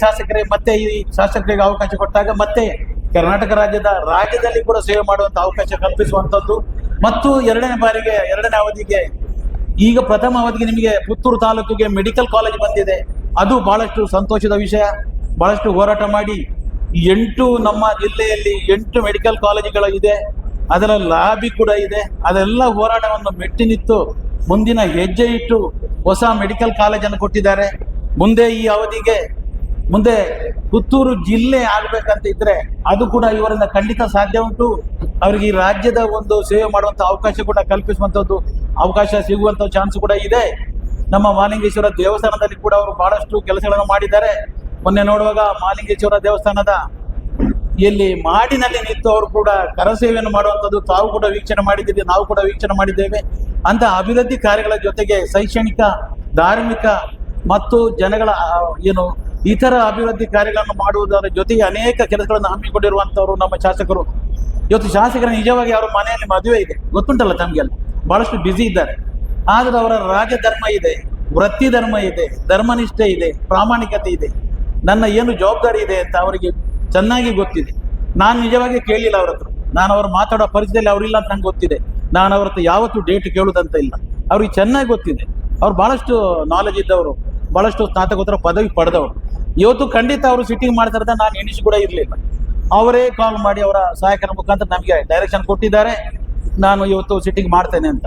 ಶಾಸಕರಿಗೆ ಮತ್ತೆ ಈ ಶಾಸಕರಿಗೆ ಅವಕಾಶ ಕೊಟ್ಟಾಗ ಮತ್ತೆ ಕರ್ನಾಟಕ ರಾಜ್ಯದ ರಾಜ್ಯದಲ್ಲಿ ಕೂಡ ಸೇವೆ ಮಾಡುವಂತ ಅವಕಾಶ ಕಲ್ಪಿಸುವಂತದ್ದು. ಮತ್ತು ಎರಡನೇ ಬಾರಿಗೆ, ಎರಡನೇ ಅವಧಿಗೆ, ಈಗ ಪ್ರಥಮ ಅವಧಿಗೆ ನಿಮಗೆ ಪುತ್ತೂರು ತಾಲೂಕಿಗೆ ಮೆಡಿಕಲ್ ಕಾಲೇಜ್ ಬಂದಿದೆ. ಅದು ಬಹಳಷ್ಟು ಸಂತೋಷದ ವಿಷಯ. ಬಹಳಷ್ಟು ಹೋರಾಟ ಮಾಡಿ ಎಂಟು ನಮ್ಮ ಜಿಲ್ಲೆಯಲ್ಲಿ ಎಂಟು ಮೆಡಿಕಲ್ ಕಾಲೇಜುಗಳು ಇದೆ. ಅದರ ಲಾಬಿ ಕೂಡ ಇದೆ. ಅದೆಲ್ಲ ಹೋರಾಟವನ್ನು ಮೆಟ್ಟಿ ನಿಂತು ಮುಂದಿನ ಹೆಜ್ಜೆ ಇಟ್ಟು ಹೊಸ ಮೆಡಿಕಲ್ ಕಾಲೇಜನ್ನು ಕೊಟ್ಟಿದ್ದಾರೆ. ಮುಂದೆ ಈ ಅವಧಿಗೆ ಮುಂದೆ ಪುತ್ತೂರು ಜಿಲ್ಲೆ ಆಗ್ಬೇಕಂತ ಇದ್ರೆ ಅದು ಕೂಡ ಇವರಿಂದ ಖಂಡಿತ ಸಾಧ್ಯ ಉಂಟು. ಅವರಿಗೆ ಈ ರಾಜ್ಯದ ಒಂದು ಸೇವೆ ಮಾಡುವಂತ ಅವಕಾಶ ಕೂಡ ಕಲ್ಪಿಸುವಂತದ್ದು ಅವಕಾಶ ಸಿಗುವಂತ ಚಾನ್ಸ್ ಕೂಡ ಇದೆ. ನಮ್ಮ ಮಾಲಿಂಗೇಶ್ವರ ದೇವಸ್ಥಾನದಲ್ಲಿ ಕೂಡ ಅವರು ಬಹಳಷ್ಟು ಕೆಲಸಗಳನ್ನು ಮಾಡಿದ್ದಾರೆ. ಮೊನ್ನೆ ನೋಡುವಾಗ ಮಾಲಿಂಗೇಶ್ವರ ದೇವಸ್ಥಾನದ ಇಲ್ಲಿ ಮಾಡಿನಲ್ಲಿ ನಿಂತು ಅವರು ಕೂಡ ಕರಸೇವೆಯನ್ನು ಮಾಡುವಂಥದ್ದು ತಾವು ಕೂಡ ವೀಕ್ಷಣೆ ಮಾಡಿದ್ದೀರಿ ನಾವು ಕೂಡ ವೀಕ್ಷಣೆ ಮಾಡಿದ್ದೇವೆ. ಅಂತ ಅಭಿವೃದ್ಧಿ ಕಾರ್ಯಗಳ ಜೊತೆಗೆ ಶೈಕ್ಷಣಿಕ ಧಾರ್ಮಿಕ ಮತ್ತು ಜನಗಳ ಆ, ಇತರ ಅಭಿವೃದ್ಧಿ ಕಾರ್ಯಗಳನ್ನು ಮಾಡುವುದರ ಜೊತೆಗೆ ಅನೇಕ ಕೆಲಸಗಳನ್ನು ಹಮ್ಮಿಕೊಂಡಿರುವಂತವರು ನಮ್ಮ ಶಾಸಕರು. ಇವತ್ತು ಶಾಸಕರ ನಿಜವಾಗಿ ಅವರ ಮನೆಯಲ್ಲಿ ಮದುವೆ ಇದೆ. ಗೊತ್ತುಂಟಲ್ಲ ತಮಗೆಲ್ಲ? ಬಹಳಷ್ಟು ಬ್ಯುಸಿ ಇದ್ದಾರೆ. ಆದ್ರೆ ಅವರ ರಾಜಧರ್ಮ ಇದೆ, ವೃತ್ತಿ ಧರ್ಮ ಇದೆ, ಧರ್ಮನಿಷ್ಠೆ ಇದೆ, ಪ್ರಾಮಾಣಿಕತೆ ಇದೆ. ನನ್ನ ಏನು ಜವಾಬ್ದಾರಿ ಇದೆ ಅಂತ ಅವರಿಗೆ ಚೆನ್ನಾಗಿ ಗೊತ್ತಿದೆ. ನಾನು ನಿಜವಾಗಿ ಕೇಳಿಲ್ಲ ಅವ್ರ ಹತ್ರ. ನಾನು ಅವ್ರು ಮಾತಾಡೋ ಪರಿಸ್ಥಿತಿಯಲ್ಲಿ ಅವರಿಲ್ಲ ಅಂತ ನಂಗೆ ಗೊತ್ತಿದೆ. ನಾನು ಅವ್ರ ಹತ್ರ ಯಾವತ್ತೂ ಡೇಟ್ ಕೇಳುದಂತ ಇಲ್ಲ. ಅವ್ರಿಗೆ ಚೆನ್ನಾಗಿ ಗೊತ್ತಿದೆ. ಅವ್ರು ಬಹಳಷ್ಟು ನಾಲೆಜ್ ಇದ್ದವರು, ಬಹಳಷ್ಟು ಸ್ನಾತಕೋತ್ತರ ಪದವಿ ಪಡೆದವರು. ಇವತ್ತು ಖಂಡಿತ ಅವರು ಸಿಟ್ಟಿಂಗ್ ಮಾಡ್ತಾರೆ ನಾನು ಎಣಿಸಿ ಕೂಡ ಇರಲಿಲ್ಲ. ಅವರೇ ಕಾಲ್ ಮಾಡಿ ಅವರ ಸಹಾಯಕರ ಮುಖಾಂತರ ನಮಗೆ ಡೈರೆಕ್ಷನ್ ಕೊಟ್ಟಿದ್ದಾರೆ. ನಾನು ಇವತ್ತು ಸಿಟ್ಟಿಂಗ್ ಮಾಡ್ತೇನೆ ಅಂತ.